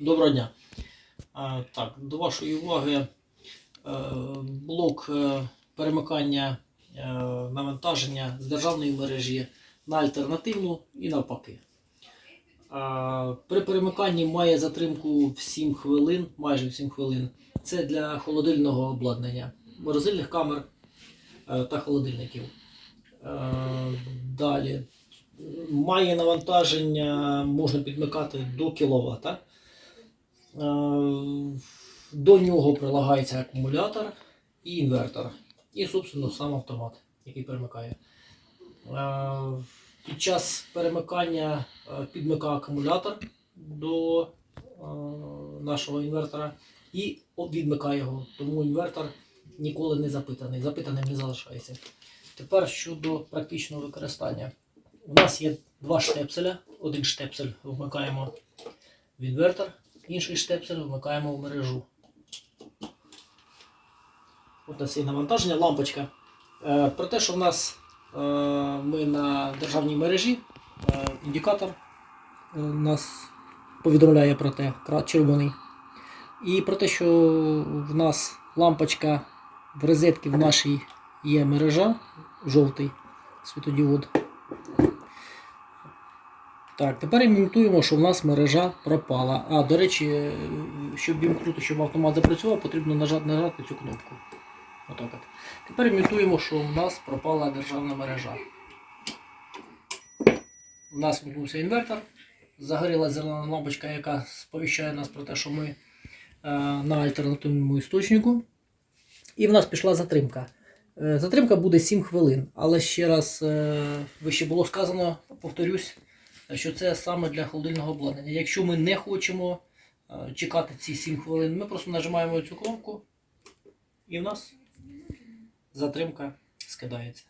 Доброго дня. Так, до вашої уваги е, блок е, перемикання е, навантаження з державної мережі на альтернативну і навпаки. При перемиканні має затримку в 7 хвилин, майже в 7 хвилин. Це для холодильного обладнання, морозильних камер та холодильників. Далі. Має навантаження, можна підмикати до кВт. Е, До нього прилагається акумулятор і інвертор. І, собственно, сам автомат, який перемикає. Е, Під час перемикання е, підмикає акумулятор до нашого інвертора і відмикає його. Тому інвертор ніколи не запитаний, запитаним не залишається. Тепер щодо практичного використання. У нас є два штепселя. Один штепсель вмикаємо в інвертор, інший штепсель вмикаємо в мережу. От нас є навантаження, лампочка. Е, про те, що в нас е, ми на державній мережі, е, індикатор е, нас повідомляє про те, червоний. І про те, що в нас лампочка в розетці в нашій є мережа, жовтий світодіод. Так, тепер імітуємо, що в нас мережа пропала. А, до речі, е, щоб вімкнути, щоб автомат запрацював, потрібно нажати, нажати цю кнопку. Отак от. Тепер імітуємо, що в нас пропала державна мережа. У нас вимкнувся інвертор. Загоріла зелена лампочка, яка сповіщає нас про те, що ми е, на альтернативному істочнику. І в нас пішла затримка. Е, Затримка буде 7 хвилин, але ще раз е, вище було сказано, повторюсь, що це саме для холодильного обладнання. Якщо ми не хочемо е, чекати ці 7 хвилин, ми просто нажимаємо цю кнопку і в нас затримка скидається.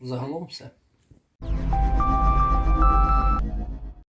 Загалом все.